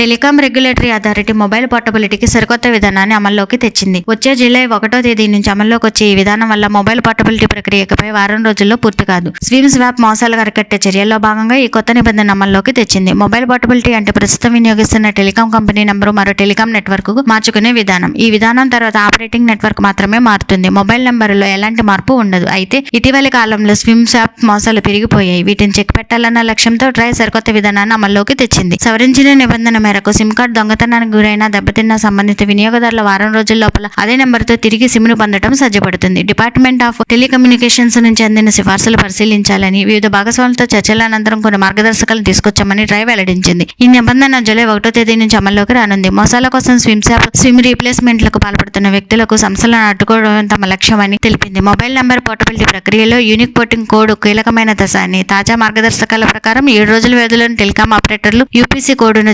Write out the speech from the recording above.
Telecom regulatory authority mobile పోర్టబిలిటీకి సరికొత్త విధానాన్ని అమల్లోకి తెచ్చింది. వచ్చే జూలై ఒకటో తేదీ నుంచి అమల్లోకి వచ్చే ఈ విధానం వల్ల మొబైల్ పోర్టబిలిటీ ప్రక్రియపై వారం రోజుల్లో పూర్తి కాదు. స్విమ్ స్వాప్ మోసాలు అరికట్టే చర్యల్లో భాగంగా ఈ కొత్త నిబంధన అమల్లోకి తెచ్చింది. మొబైల్ పోర్టబిలిటీ అంటే ప్రస్తుతం వినియోగిస్తున్న టెలికాం కంపెనీ నంబరు మరో టెలికాం నెట్వర్క్కు మార్చుకునే విధానం. ఈ విధానం తర్వాత ఆపరేటింగ్ నెట్వర్క్ మాత్రమే మారుతుంది. మొబైల్ నంబరులో ఎలాంటి మార్పు ఉండదు. అయితే ఇటీవలి కాలంలో స్విమ్ స్వాప్ మోసాలు పెరిగిపోయాయి. వీటిని చెక్ పెట్టాలన్న లక్ష్యంతో ట్రై సరికొత్త విధానాన్ని అమల్లోకి తెచ్చింది. సవరించిన నిబంధన మేరకు సిమ్ కార్డ్ దొంగతనానికి గురైన దెబ్బతిన్న సంబంధిత వినియోగదారుల వారం రోజుల లోపల అదే నెంబర్తో తిరిగి సిమ్ను పొందడం సాధ్యపడుతుంది డిపార్ట్మెంట్ ఆఫ్ టెలికమ్యూనికేషన్స్ నుంచి అందిన సిఫార్సులు పరిశీలించాలని వివిధ భాగస్వాములతో చర్చల అనంతరం కొన్ని మార్గదర్శకాలు తీసుకొచ్చామని డ్రై వెల్లడించింది. ఈ నిబంధన జూలై ఒకటో తేదీ నుంచి అమల్లోకి రానుంది. మోసాల కోసం స్విమ్ శాప్ స్విమ్ రీప్లేస్మెంట్లకు పాల్పడుతున్న వ్యక్తులకు సంస్థలను అడ్డుకోవడం తమ లక్ష్యమని తెలిపింది. మొబైల్ నంబర్ పోర్టబిలిటీ ప్రక్రియలో యూనిక్ పోర్టింగ్ కోడ్ కీలకమైన దశ అని తాజా మార్గదర్శకాల ప్రకారం ఏడు రోజుల వ్యవధిలోని టెలికాం ఆపరేటర్లు యూపీసీ కోడ్ను